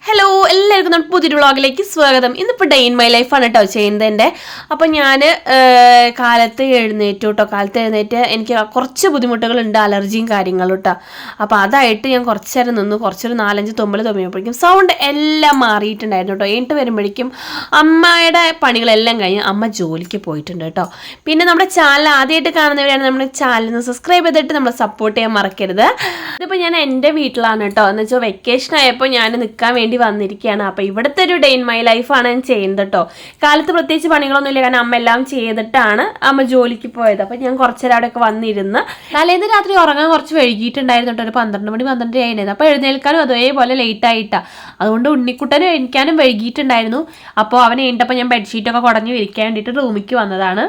Hello. എല്ലാവർക്കും നമ്മുടെ പുതിയൊരു വ്ളോഗിലേക്ക് സ്വാഗതം. ഇന്നിപ്പോൾ ഡേ ഇൻ മൈ ലൈഫാണ് കേട്ടോ ചെയ്യുന്നത് എന്റെ അപ്പോൾ ഞാൻ കാലത്ത് എഴുന്നേറ്റു കേട്ടോ കാലത്ത് എഴുന്നേറ്റ് എനിക്ക് കുറച്ച് ബുദ്ധിമുട്ടുകളുണ്ട് അലർജിയും കാര്യങ്ങളും കേട്ടോ അപ്പോൾ അതായിട്ട് ഞാൻ കുറച്ച് നേരം നിന്നു കുറച്ചൊരു നാലഞ്ച് തുമ്പൽ തുമ്മിയപ്പോഴേക്കും സൗണ്ട് എല്ലാം മാറിയിട്ടുണ്ടായിരുന്നു കേട്ടോ എന്നിട്ട് വരുമ്പോഴേക്കും അമ്മയുടെ പണികളെല്ലാം കഴിഞ്ഞ് അമ്മ ജോലിക്ക് പോയിട്ടുണ്ട് കേട്ടോ പിന്നെ നമ്മുടെ ചാനൽ ആദ്യമായിട്ട് കാണുന്നവരാണ് നമ്മുടെ ചാനലിന് സബ്സ്ക്രൈബ് ചെയ്തിട്ട് നമ്മളെ സപ്പോർട്ട് ചെയ്യാൻ മറക്കരുത്. ഇതിപ്പോൾ ഞാൻ എന്റെ വീട്ടിലാണ് കേട്ടോ എന്ന് വെച്ചാൽ വെക്കേഷൻ ആയപ്പോൾ ഞാൻ നിൽക്കാൻ വേണ്ടി വന്നിരിക്കുകയാണ് അപ്പോൾ ഇവിടുത്തെ ഒരു ഡേ ഇൻ മൈ ലൈഫാണ് ഞാൻ ചെയ്യുന്നത് കേട്ടോ കാലത്ത് പ്രത്യേകിച്ച് പണികളൊന്നും ഇല്ല കാരണം അമ്മ എല്ലാം ചെയ്തിട്ടാണ് അമ്മ ജോലിക്ക് പോയത്. അപ്പോൾ ഞാൻ കുറച്ച് നേരം അവിടെയൊക്കെ വന്നിരുന്ന് തലേന്ന് രാത്രി ഉറങ്ങാൻ കുറച്ച് വൈകിട്ടുണ്ടായിരുന്നു കേട്ടോ ഒരു പന്ത്രണ്ട് മണി പന്ത്രണ്ട് ആയിരുന്നു അപ്പോൾ എഴുന്നേൽക്കാനും അതേപോലെ ലേറ്റ് ആയിട്ടാണ് അതുകൊണ്ട് ഉണ്ണിക്കുട്ടനും എനിക്കാനും വൈകിട്ടുണ്ടായിരുന്നു അപ്പോൾ അവനെ എഴുണ്ടപ്പോൾ ഞാൻ ബെഡ്ഷീറ്റൊക്കെ കുടഞ്ഞു വിരിക്കാൻ വേണ്ടിയിട്ട് റൂമിലേക്ക് വന്നതാണ്.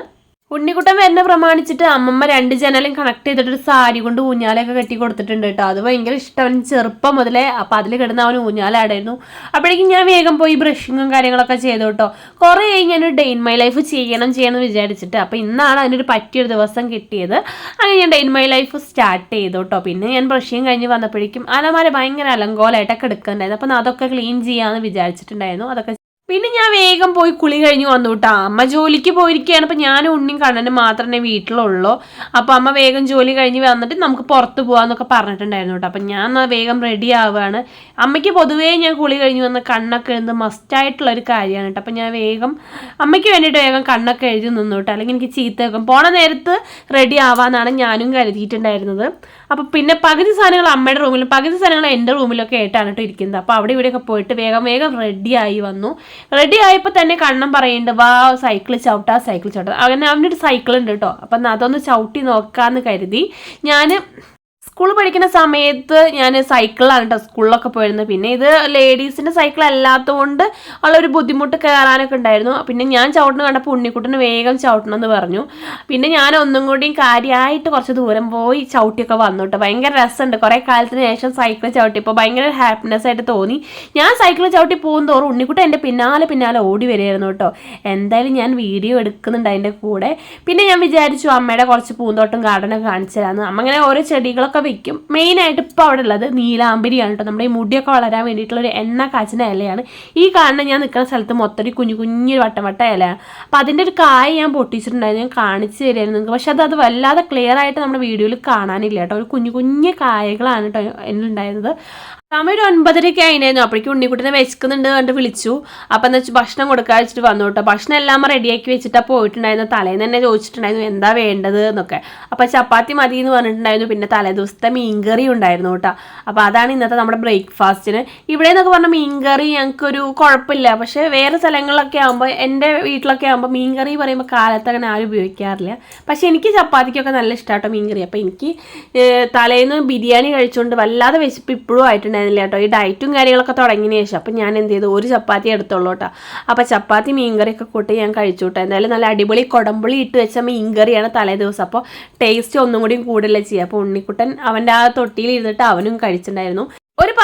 ഉണ്ണിക്കുട്ടൻ എന്നെ പ്രമാണിച്ചിട്ട് അമ്മമ്മ രണ്ട് ജനലും കണക്ട് ചെയ്തിട്ട് ഒരു സാരി കൊണ്ട് ഊഞ്ഞാലൊക്കെ കെട്ടി കൊടുത്തിട്ടുണ്ട് കേട്ടോ. അത് ഭയങ്കര ഇഷ്ടം. ചെറുപ്പം മുതലേ അപ്പം അതിൽ കിടന്ന് അവൻ ഊഞ്ഞാലാടായിരുന്നു അപ്പോഴേക്കും ഞാൻ വേഗം പോയി ബ്രഷിങ്ങും കാര്യങ്ങളൊക്കെ ചെയ്തു കേട്ടോ. കുറേ ഞാനൊരു ഡേ ഇൻ മൈ ലൈഫ് ചെയ്യണം ചെയ്യണം വിചാരിച്ചിട്ട്. അപ്പോൾ ഇന്നാണ് അതിനൊരു പറ്റിയൊരു ദിവസം കിട്ടിയത്. അങ്ങനെ ഞാൻ ഡെയിൻ മൈ ലൈഫ് സ്റ്റാർട്ട് ചെയ്തു കേട്ടോ. പിന്നെ ഞാൻ ബ്രഷിങ് കഴിഞ്ഞ് വന്നപ്പോഴേക്കും അലമാര ഭയങ്കര അലങ്കോലായിട്ടൊക്കെ എടുക്കുന്നുണ്ടായിരുന്നു. അപ്പം അതൊക്കെ ക്ലീൻ ചെയ്യാമെന്ന് വിചാരിച്ചിട്ടുണ്ടായിരുന്നു. അതൊക്കെ പിന്നെ ഞാൻ വേഗം പോയി കുളി കഴിഞ്ഞ് വന്നു കേട്ടോ അമ്മ ജോലിക്ക് പോയിരിക്കുകയാണ്. അപ്പം ഞാനും ഉണ്ണിയും കണ്ണനും മാത്രമേ വീട്ടിലുള്ളൂ. അപ്പോൾ അമ്മ വേഗം ജോലി കഴിഞ്ഞ് വന്നിട്ട് നമുക്ക് പുറത്ത് പോകാമെന്നൊക്കെ പറഞ്ഞിട്ടുണ്ടായിരുന്നു കേട്ടോ. അപ്പം ഞാൻ വേഗം റെഡി ആവുകയാണ്. അമ്മയ്ക്ക് പൊതുവേ ഞാൻ കുളി കഴിഞ്ഞ് വന്ന് കണ്ണൊക്കെ എഴുതുന്നത് മസ്റ്റായിട്ടുള്ള ഒരു കാര്യമാണ് കേട്ടോ. അപ്പം ഞാൻ വേഗം അമ്മയ്ക്ക് വേണ്ടിയിട്ട് വേഗം കണ്ണൊക്കെ എഴുതി നിന്നു കേട്ടോ. അല്ലെങ്കിൽ എനിക്ക് ചീത്ത വെക്കും പോണ നേരത്ത് റെഡി ആവാന്നാണ് ഞാനും കരുതിയിട്ടുണ്ടായിരുന്നത്. അപ്പോൾ പിന്നെ പകുതി സാധനങ്ങൾ അമ്മയുടെ റൂമിലും പകുതി സാധനങ്ങൾ എന്റെ റൂമിലൊക്കെ ആയിട്ടാണ് കേട്ടോ ഇരിക്കുന്നത്. അപ്പോൾ അവിടെ ഇവിടെയൊക്കെ പോയിട്ട് വേഗം വേഗം റെഡി ആയി വന്നു. റെഡി ആയപ്പോൾ തന്നെ കണ്ണം പറയുന്നുണ്ട് വാ സൈക്കിൾ ചവിട്ടാ സൈക്കിൾ ചവിട്ടാ. അങ്ങനെ അവനൊരു സൈക്കിൾ ഉണ്ട് കേട്ടോ അപ്പം അതൊന്ന് ചവിട്ടി നോക്കാന്ന് കരുതി. ഞാൻ സ്കൂൾ പഠിക്കുന്ന സമയത്ത് ഞാൻ സൈക്കിളിലാണ് കേട്ടോ സ്കൂളിലൊക്കെ പോയിരുന്നത്. പിന്നെ ഇത് ലേഡീസിന്റെ സൈക്കിൾ അല്ലാത്തതുകൊണ്ട് ഉള്ള ഒരു ബുദ്ധിമുട്ട് കയറാനൊക്കെ ഉണ്ടായിരുന്നു. പിന്നെ ഞാൻ ചവിട്ടുന്ന കണ്ടപ്പോൾ ഉണ്ണിക്കുട്ടന് വേഗം ചവിട്ടണം എന്ന് പറഞ്ഞു. പിന്നെ ഞാൻ ഒന്നും കൂടി കാര്യമായിട്ട് കുറച്ച് ദൂരം പോയി ചവിട്ടിയൊക്കെ വന്നു കേട്ടോ ഭയങ്കര രസമുണ്ട്. കുറേ കാലത്തിന് ശേഷം സൈക്കിൾ ചവിട്ടിയപ്പോൾ ഭയങ്കര ഹാപ്പിനെസ് ആയിട്ട് തോന്നി. ഞാൻ സൈക്കിൾ ചവിട്ടി പോകും തോറും ഉണ്ണിക്കുട്ടൻ എന്റെ പിന്നാലെ പിന്നാലെ ഓടി വരികയായിരുന്നു കേട്ടോ എന്തായാലും ഞാൻ വീഡിയോ എടുക്കുന്നുണ്ട് അതിന്റെ കൂടെ. പിന്നെ ഞാൻ വിചാരിച്ചു അമ്മയുടെ കുറച്ച് പൂന്തോട്ടം ഗാർഡനൊക്കെ കാണിച്ചു തരാമെന്ന് അമ്മ അങ്ങനെ ഓരോ ചെടികളൊക്കെ വെക്കും. മെയിനായിട്ട് ഇപ്പോൾ അവിടെ ഉള്ളത് നീലാമ്പരിയാണ് കേട്ടോ നമ്മുടെ ഈ മുടിയൊക്കെ വളരാൻ വേണ്ടിയിട്ടുള്ള ഒരു എണ്ണ കാച്ചിന ഇലയാണ്. ഈ കാണുന്ന ഞാൻ നിൽക്കുന്ന സ്ഥലത്ത് മൊത്തം ഒരു കുഞ്ഞു കുഞ്ഞു വട്ടം വട്ട ഇലയാണ്. അപ്പോൾ അതിന്റെ ഒരു കായ ഞാൻ പൊട്ടിച്ചിട്ടുണ്ടായിരുന്നു. ഞാൻ കാണിച്ചു തരുമായിരുന്നു നിങ്ങൾക്ക്. പക്ഷെ അത് അത് വല്ലാതെ ക്ലിയർ ആയിട്ട് നമ്മുടെ വീഡിയോയിൽ കാണാനില്ല കേട്ടോ ഒരു കുഞ്ഞു കുഞ്ഞു കായകളാണ് കേട്ടോ എന്നിലുണ്ടായിരുന്നത് സമയം ഒരു ഒൻപതരയ്ക്ക് ആയിരുന്നു അപ്പോഴേക്കും ഉണ്ണിക്കുട്ടിനെ വെച്ചിക്കുന്നുണ്ട് കണ്ട് വിളിച്ചു. അപ്പം എന്ന് വെച്ചാൽ ഭക്ഷണം കൊടുക്കാൻ വെച്ചിട്ട് വന്നു കേട്ടോ. ഭക്ഷണം എല്ലാം റെഡിയാക്കി വെച്ചിട്ട് പോയിട്ടുണ്ടായിരുന്നു. തലേന്ന് തന്നെ ചോദിച്ചിട്ടുണ്ടായിരുന്നു എന്താ വേണ്ടത് എന്നൊക്കെ. അപ്പം ചപ്പാത്തി മതി എന്ന് പറഞ്ഞിട്ടുണ്ടായിരുന്നു. പിന്നെ തലേ ദിവസത്തെ മീൻകറി ഉണ്ടായിരുന്നു കേട്ടോ. അപ്പോൾ അതാണ് ഇന്നത്തെ നമ്മുടെ ബ്രേക്ക്ഫാസ്റ്റിന്. ഇവിടെ എന്നൊക്കെ പറഞ്ഞാൽ മീൻകറി ഞങ്ങൾക്കൊരു കുഴപ്പമില്ല. പക്ഷേ വേറെ സ്ഥലങ്ങളിലൊക്കെ ആകുമ്പോൾ എന്റെ വീട്ടിലൊക്കെ ആകുമ്പോൾ മീൻകറി പറയുമ്പോൾ കാലത്ത് അങ്ങനെ ആരും ഉപയോഗിക്കാറില്ല. പക്ഷേ എനിക്ക് ചപ്പാത്തിക്കൊക്കെ നല്ല ഇഷ്ടമാട്ടോ മീൻകറി. അപ്പോൾ എനിക്ക് തലേന്ന് ബിരിയാണി കഴിച്ചുകൊണ്ട് വല്ലാതെ വിശപ്പ് ഇപ്പോഴും ആയിട്ടുണ്ടായിരുന്നില്ല കേട്ടോ. ഈ ഡയറ്റും കാര്യങ്ങളൊക്കെ തുടങ്ങിയ ശേഷം അപ്പം ഞാൻ എന്ത് ചെയ്തു? ഒരു ചപ്പാത്തി എടുത്തോളൂ കേട്ടോ. അപ്പോൾ ചപ്പാത്തി മീൻകറിയൊക്കെ കൂട്ടി ഞാൻ കഴിച്ചു കേട്ടോ. എന്തായാലും നല്ല അടിപൊളി കുടമ്പുളി ഇട്ട് വെച്ച മീൻകറിയാണ് തലേ ദിവസം. അപ്പോൾ ടേസ്റ്റ് ഒന്നും കൂടിയും കൂടുതലേ ചെയ്യുക അപ്പോൾ ഉണ്ണിക്കുട്ടൻ അവന്റെ ആ തൊട്ടിയിൽ ഇരുന്നിട്ട് അവനും കഴിച്ചിട്ടുണ്ടായിരുന്നു.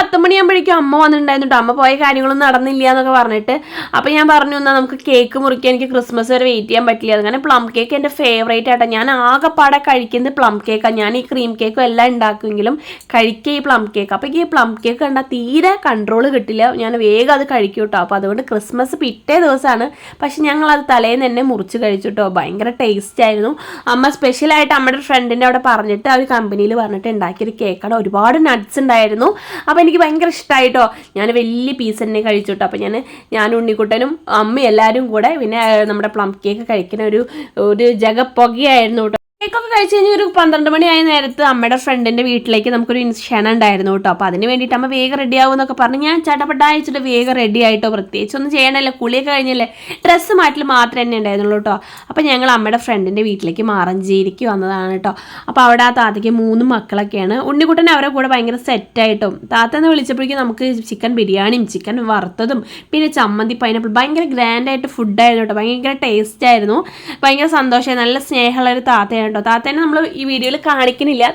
പത്ത് മണിയാകുമ്പോഴേക്കും അമ്മ വന്നിട്ടുണ്ടായിരുന്നു അമ്മ പോയ കാര്യങ്ങളൊന്നും നടന്നില്ല എന്നൊക്കെ പറഞ്ഞിട്ട്. അപ്പോൾ ഞാൻ പറഞ്ഞു എന്നാൽ നമുക്ക് കേക്ക് മുറിക്കാൻ എനിക്ക് ക്രിസ്മസ് വരെ വെയിറ്റ് ചെയ്യാൻ പറ്റില്ല. അങ്ങനെ പ്ലം കേക്ക് എന്റെ ഫേവറേറ്റ് ആട്ടോ. ഞാൻ ആകെപ്പാടെ കഴിക്കുന്നത് പ്ലം കേക്കാണ് ഞാൻ ഈ ക്രീം കേക്കും എല്ലാം ഉണ്ടാക്കുമെങ്കിലും കഴിക്കുക ഈ പ്ലം കേക്ക് അപ്പോൾ ഈ പ്ലം കേക്ക് കണ്ടാൽ തീരെ കൺട്രോൾ കിട്ടില്ല. ഞാൻ വേഗം അത് കഴിക്കും കേട്ടോ. അപ്പോൾ അതുകൊണ്ട് ക്രിസ്മസ് പിറ്റേ ദിവസമാണ്. പക്ഷെ ഞങ്ങൾ അത് തലേന്ന് തന്നെ മുറിച്ച് കഴിച്ചു കേട്ടോ. ഭയങ്കര ടേസ്റ്റ് ആയിരുന്നു. അമ്മ സ്പെഷ്യലായിട്ട് അമ്മയുടെ ഫ്രണ്ടിന്റെ അവിടെ പറഞ്ഞിട്ട് ആ ഒരു കമ്പനിയിൽ പറഞ്ഞിട്ട് ഉണ്ടാക്കിയൊരു കേക്കാണ് ഒരുപാട് നട്ട്സ് ഉണ്ടായിരുന്നു. അപ്പോൾ എനിക്ക് ഭയങ്കര ഇഷ്ടമായിട്ടോ ഞാൻ വലിയ പീസ് തന്നെ കഴിച്ചു കേട്ടോ അപ്പോൾ ഞാൻ ഞാൻ ഉണ്ണിക്കുട്ടനും അമ്മയും എല്ലാവരും കൂടെ പിന്നെ നമ്മുടെ പ്ലം കേക്ക് കഴിക്കുന്ന ഒരു ഒരു ജഗ പുകയായിരുന്നു കേട്ടോ. കേക്കൊക്കെ കഴിച്ച് കഴിഞ്ഞ് ഒരു പന്ത്രണ്ട് മണിയായ നേരത്ത് അമ്മയുടെ ഫ്രണ്ടിന്റെ വീട്ടിലേക്ക് നമുക്കൊരു ക്ഷണം ഉണ്ടായിരുന്നു കേട്ടോ. അപ്പോൾ അതിന് വേണ്ടിയിട്ട് അമ്മ വേഗം റെഡി ആവുമെന്നൊക്കെ പറഞ്ഞ് ഞാൻ ചട്ടപ്പട്ടായിച്ചിട്ട് വേഗം റെഡി ആയിട്ടോ. പ്രത്യേകിച്ച് ഒന്നും ചെയ്യണമല്ലോ. കുളിയൊക്കെ കഴിഞ്ഞല്ലേ. ഡ്രസ്സ് മാറ്റൽ മാത്രമേ തന്നെ ഉണ്ടായിരുന്നുള്ളൂ കേട്ടോ. അപ്പോൾ ഞങ്ങൾ അമ്മയുടെ ഫ്രണ്ടിന്റെ വീട്ടിലേക്ക് മാറഞ്ചേരിക്ക് വന്നതാണ് കേട്ടോ. അപ്പോൾ അവിടെ ആ താത്തയ്ക്ക് മൂന്ന് മക്കളൊക്കെയാണ്. ഉണ്ണിക്കുട്ടൻ അവരെ കൂടെ ഭയങ്കര സെറ്റായിട്ടും താത്ത എന്ന് വിളിച്ചപ്പോഴേക്കും നമുക്ക് ചിക്കൻ ബിരിയാണിയും ചിക്കൻ വറുത്തതും പിന്നെ ചമ്മന്തി പൈനാപ്പിൾ ഭയങ്കര ഗ്രാൻഡായിട്ട് ഫുഡായിരുന്നു കേട്ടോ. ഭയങ്കര ടേസ്റ്റ് ആയിരുന്നു. ഭയങ്കര സന്തോഷമായി. നല്ല സ്നേഹമുള്ള ഒരു താത്തയാണ് കേട്ടോ. താത്തേനെ നമ്മൾ ഈ വീഡിയോയിൽ കാണിക്കുന്നില്ല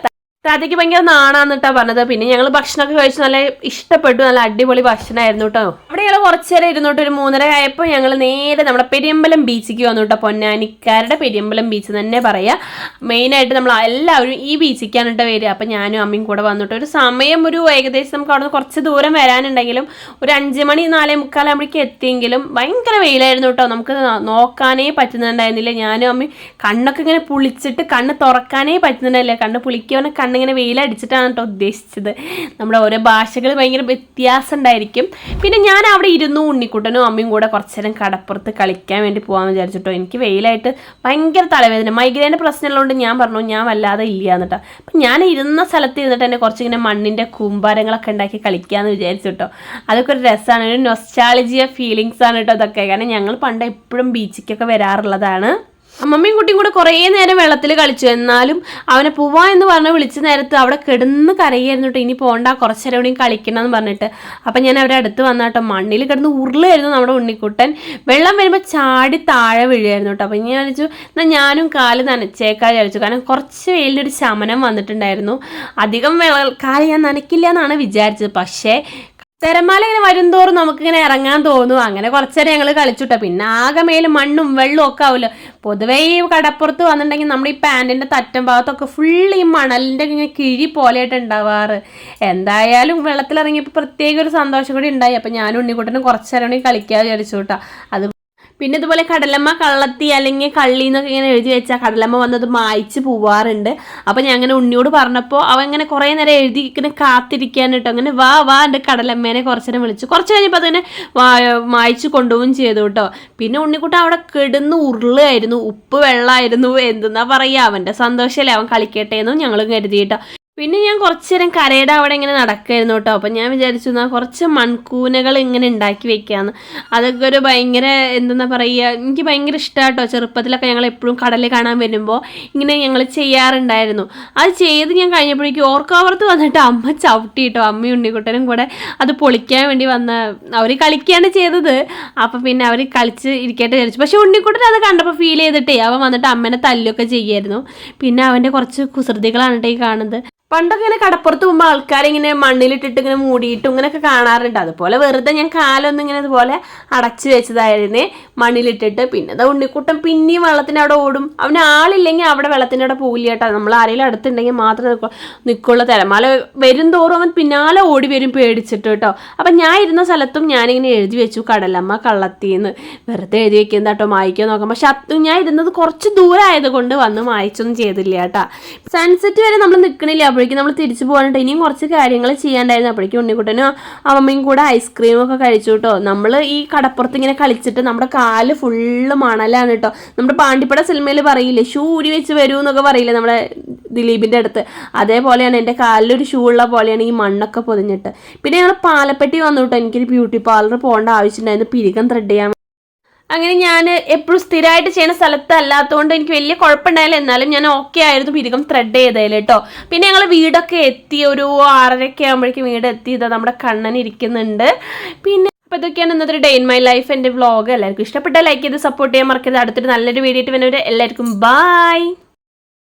താത്തയ്ക്ക് ഭയങ്കര നാണാന്നിട്ടാ പറഞ്ഞത്. പിന്നെ ഞങ്ങൾ ഭക്ഷണമൊക്കെ കഴിച്ച് നല്ല ഇഷ്ടപ്പെട്ടു. നല്ല അടിപൊളി ഭക്ഷണമായിരുന്നു കേട്ടോ അവിടെ ഞങ്ങൾ കുറച്ച് നേരം ഇരുന്നോട്ട് ഒരു മൂന്നര ആയപ്പോൾ ഞങ്ങൾ നേരെ നമ്മുടെ പെരിയമ്പലം ബീച്ചിലേക്ക് വന്നു കേട്ടോ പൊന്നാനിക്കാരുടെ പെരിയമ്പലം ബീച്ച് തന്നെ പറയാ. മെയിനായിട്ട് നമ്മൾ എല്ലാവരും ഈ ബീച്ചിലേക്കാണ് കേട്ടോ വരിക. അപ്പം ഞാനും അമ്മയും കൂടെ വന്നിട്ട് ഒരു സമയം ഒരു ഏകദേശം നമുക്ക് അവിടെ നിന്ന് കുറച്ച് ദൂരം വരാനുണ്ടെങ്കിലും ഒരു അഞ്ച് മണി നാലേ മുക്കാലാകുമ്പോഴേക്കും എത്തിയെങ്കിലും ഭയങ്കര വെയിലായിരുന്നു കേട്ടോ നമുക്ക് നോക്കാനേ പറ്റുന്നുണ്ടായിരുന്നില്ല. ഞാനും അമ്മയും കണ്ണൊക്കെ ഇങ്ങനെ പുളിച്ചിട്ട് കണ്ണ് തുറക്കാനേ പറ്റുന്നുണ്ടായില്ല കണ്ണ് പുളിക്കുവാനെ കണ്ണിങ്ങനെ വെയിലടിച്ചിട്ടാണ് കേട്ടോ ഉദ്ദേശിച്ചത്. നമ്മുടെ ഓരോ ഭാഷകൾ ഭയങ്കര വ്യത്യാസം ഉണ്ടായിരിക്കും. പിന്നെ ഞാൻ അവിടെ ഇരുന്നു ഉണ്ണിക്കുട്ടനും അമ്മയും കൂടെ കുറച്ച് നേരം കടപ്പുറത്ത് കളിക്കാൻ വേണ്ടി പോകാമെന്ന് വിചാരിച്ചിട്ടോ എനിക്ക് വെയിലായിട്ട് ഭയങ്കര തലവേദന. മൈഗ്രൈന്റെ പ്രശ്നമുള്ളതുകൊണ്ട് ഞാൻ പറഞ്ഞു ഞാൻ വല്ലാതെ ഇല്ല എന്നിട്ടോ അപ്പം ഞാൻ ഇരുന്ന സ്ഥലത്ത് ഇരുന്നിട്ട് തന്നെ കുറച്ചിങ്ങനെ മണ്ണിന്റെ കൂമ്പാരങ്ങളൊക്കെ ഉണ്ടാക്കി കളിക്കാമെന്ന് വിചാരിച്ചു കേട്ടോ അതൊക്കെ ഒരു രസമാണ് ഒരു നൊസ്റ്റാളജിയ ഫീലിങ്സ് ആണ് കേട്ടോ അതൊക്കെ കാരണം ഞങ്ങൾ പണ്ട് എപ്പോഴും ബീച്ചിക്കൊക്കെ വരാറുള്ളതാണ്. അമ്മമ്മയും കുട്ടിയും കൂടെ കുറേ നേരം വെള്ളത്തിൽ കളിച്ചു. എന്നാലും അവനെ പോവാ എന്ന് പറഞ്ഞ് വിളിച്ച നേരത്ത് അവിടെ കിടന്ന് കരയായിരുന്നു കേട്ടോ. ഇനി പോണ്ട കുറച്ച് നേരം കൂടി കളിക്കണം എന്ന് പറഞ്ഞിട്ട്. അപ്പം ഞാൻ അവരെ അടുത്ത് വന്ന കേട്ടോ മണ്ണിൽ കിടന്ന് ഉരുളായിരുന്നു നമ്മുടെ ഉണ്ണിക്കുട്ടൻ. വെള്ളം വരുമ്പോൾ ചാടി താഴെ വീഴുമായിരുന്നു കേട്ടോ. അപ്പം ഞാൻ വിളിച്ചു എന്നാൽ ഞാനും കാൽ നനച്ചേക്കാൻ വിചാരിച്ചു. കാരണം കുറച്ച് വെയിലൊരു ശമനം വന്നിട്ടുണ്ടായിരുന്നു. അധികം വെള്ളം കാൽ ഞാൻ നനയ്ക്കില്ല എന്നാണ് വിചാരിച്ചത്. പക്ഷേ തിരമാല ഇങ്ങനെ വരുംതോറും നമുക്കിങ്ങനെ ഇറങ്ങാൻ തോന്നും. അങ്ങനെ കുറച്ചേരം ഞങ്ങൾ കളിച്ചുട്ടോ. പിന്നെ ആകെ മേൽ മണ്ണും വെള്ളവും ഒക്കെ ആവുമല്ലോ പൊതുവേ ഈ കടപ്പുറത്ത് വന്നിട്ടുണ്ടെങ്കിൽ നമ്മുടെ ഈ പാന്റിന്റെ തറ്റം ഭാഗത്തൊക്കെ ഫുൾ ഈ മണലിന്റെ ഇങ്ങനെ കിഴി പോലെയായിട്ട് ഉണ്ടാവാറ്. എന്തായാലും വെള്ളത്തിലിറങ്ങിയപ്പോൾ പ്രത്യേക ഒരു സന്തോഷം കൂടി ഉണ്ടായി. അപ്പം ഞാനും ഉണ്ണിക്കുട്ടനും കുറച്ചേരം കൂടി കളിക്കാൻ വിചാരിച്ചു കേട്ടോ. അത് പിന്നെ ഇതുപോലെ കടലമ്മ കള്ളത്തി അല്ലെങ്കിൽ കള്ളി എന്നൊക്കെ ഇങ്ങനെ എഴുതി വെച്ചാൽ കടലമ്മ വന്നത് മായ്ച്ച് പോവാറുണ്ട്. അപ്പം ഞാൻ അങ്ങനെ ഉണ്ണിയോട് പറഞ്ഞപ്പോൾ അവ ഇങ്ങനെ കുറേ നേരം എഴുതി ഇങ്ങനെ കാത്തിരിക്കാൻ കേട്ടോ. അങ്ങനെ വാ വാ എന്റെ കടലമ്മേനെ കുറച്ച് നേരം വിളിച്ചു. കുറച്ച് കഴിഞ്ഞപ്പോൾ അതിനെ മായ്ച്ച് കൊണ്ടുപോവുകയും ചെയ്തു കേട്ടോ. പിന്നെ ഉണ്ണിക്കുട്ടൻ അവിടെ കിടന്ന് ഉരുളായിരുന്നു ഉപ്പ് വെള്ളമായിരുന്നു. എന്തെന്നാ പറയുക അവന്റെ സന്തോഷമല്ലേ അവൻ കളിക്കട്ടെ എന്നും ഞങ്ങൾ കരുതി കേട്ടോ. പിന്നെ ഞാൻ കുറച്ച് നേരം കരയുടെ അവിടെ ഇങ്ങനെ നടക്കായിരുന്നു കേട്ടോ. അപ്പം ഞാൻ വിചാരിച്ചു എന്നാൽ കുറച്ച് മൺകൂനകൾ ഇങ്ങനെ ഉണ്ടാക്കി വെക്കാന്ന്. അതൊക്കെ ഒരു ഭയങ്കര എന്തെന്നാ പറയുക എനിക്ക് ഭയങ്കര ഇഷ്ടമാണ് കേട്ടോ. ചെറുപ്പത്തിലൊക്കെ ഞങ്ങൾ എപ്പോഴും കടലിൽ കാണാൻ വരുമ്പോൾ ഇങ്ങനെ ഞങ്ങൾ ചെയ്യാറുണ്ടായിരുന്നു. അത് ചെയ്ത് ഞാൻ കഴിഞ്ഞപ്പോഴേക്കും ഓർക്കാവർത്ത് വന്നിട്ട് അമ്മ ചവിട്ടി കേട്ടോ. അമ്മയും ഉണ്ണിക്കുട്ടനും കൂടെ അത് പൊളിക്കാൻ വേണ്ടി വന്ന അവർ കളിക്കുകയാണ് ചെയ്തത്. അപ്പം പിന്നെ അവർ കളിച്ച് ഇരിക്കട്ടെ വിചാരിച്ചു. പക്ഷേ ഉണ്ണിക്കുട്ടൻ അത് കണ്ടപ്പോൾ ഫീൽ ചെയ്തിട്ടേ അവൻ വന്നിട്ട് അമ്മേനെ തല്ലൊക്കെ ചെയ്യായിരുന്നു. പിന്നെ അവന്റെ കുറച്ച് കുസൃതികളാണ് കേട്ടോ ഈ കാണുന്നത്. പണ്ടൊക്കെ ഇങ്ങനെ കടപ്പുറത്ത് പോകുമ്പോൾ ആൾക്കാർ ഇങ്ങനെ മണ്ണിലിട്ടിട്ട് ഇങ്ങനെ മൂടിയിട്ടും ഇങ്ങനെയൊക്കെ കാണാറുണ്ട്. അതുപോലെ വെറുതെ ഞാൻ കാലൊന്നും ഇങ്ങനെ ഇതുപോലെ അടച്ചു വെച്ചതായിരുന്നേ. മണ്ണിലിട്ടിട്ട് പിന്നെ അത് ഉണ്ണിക്കൂട്ടം പിന്നെയും വെള്ളത്തിന്റെ അവിടെ ഓടും. അവന് ആളില്ലെങ്കിൽ അവിടെ വെള്ളത്തിന്റെ അവിടെ പോകില്ല കേട്ടോ. നമ്മൾ ആരെങ്കിലും അടുത്തുണ്ടെങ്കിൽ മാത്രം നിൽക്കുള്ള തിരമാല വരും തോറും അവൻ പിന്നാലെ ഓടി വരും പേടിച്ചിട്ട് കേട്ടോ. അപ്പം ഞാൻ ഇരുന്ന സ്ഥലത്തും ഞാനിങ്ങനെ എഴുതി വെച്ചു കടലമ്മ കള്ളത്തിന്ന്. വെറുതെ എഴുതി വെക്കുന്നത് കേട്ടോ മായ്ക്കാൻ നോക്കാം പക്ഷെ അത് ഞാൻ ഇരുന്നത് കുറച്ച് ദൂരമായത് കൊണ്ട് വന്ന് മായ്ച്ചൊന്നും ചെയ്തില്ല കേട്ടോ. സൺസെറ്റ് വരെ നമ്മൾ നിൽക്കണില്ല അപ്പോഴേക്കും നമ്മൾ തിരിച്ചു പോകാനുണ്ട് ഇനിയും കുറച്ച് കാര്യങ്ങൾ ചെയ്യാണ്ടായിരുന്നു അപ്പോഴേക്കും ഉണ്ണിക്കുട്ടനും അമ്മയും കൂടെ ഐസ്ക്രീം ഒക്കെ കഴിച്ചു കേട്ടോ. നമ്മൾ ഈ കടപ്പുറത്ത് ഇങ്ങനെ കളിച്ചിട്ട് നമ്മുടെ കാൽ ഫുള്ള് മണലാണ് കേട്ടോ. നമ്മുടെ പാണ്ടിപ്പട സിനിമയിൽ പറയില്ലേ ഷൂ ഊരി വെച്ച് വരൂ എന്നൊക്കെ പറയില്ലേ നമ്മുടെ ദിലീപിന്റെ അടുത്ത്. അതേപോലെയാണ് എന്റെ കാലിലൊരു ഷൂ ഉള്ള പോലെയാണ് ഈ മണ്ണൊക്കെ പൊതിഞ്ഞിട്ട്. പിന്നെ ഞങ്ങൾ പാലപ്പെട്ടി വന്നു കേട്ടോ. എനിക്കൊരു ബ്യൂട്ടി പാർലർ പോകേണ്ട ആവശ്യമുണ്ടായിരുന്നു. പിരികം ത്രെഡ് ചെയ്യാൻ അങ്ങനെ ഞാൻ എപ്പോഴും സ്ഥിരമായിട്ട് ചെയ്യുന്ന സ്ഥലത്തല്ലാത്തതുകൊണ്ട് എനിക്ക് വലിയ കുഴപ്പമുണ്ടായില്ല. എന്നാലും ഞാൻ ഓക്കെ ആയിരുന്നു പിരികം ത്രെഡ് ചെയ്തതിൽ കേട്ടോ പിന്നെ ഞങ്ങൾ വീടൊക്കെ എത്തി ഒരു ആറരയൊക്കെ ആകുമ്പോഴേക്കും വീട് എത്തി. ഇതാ നമ്മുടെ കണ്ണൻ ഇരിക്കുന്നുണ്ട്. പിന്നെ അപ്പോൾ ഇതൊക്കെയാണ് ഇന്നത്തെ ഡേ ഇൻ മൈ ലൈഫ് എന്റെ വ്ളോഗ് എല്ലാവർക്കും ഇഷ്ടപ്പെട്ട ലൈക്ക് ചെയ്ത് സപ്പോർട്ട് ചെയ്യാൻ മറക്കരുത്. അടുത്തൊരു നല്ലൊരു വീഡിയോ ആയിട്ട് വരുന്നവരെ എല്ലാവർക്കും ബായ്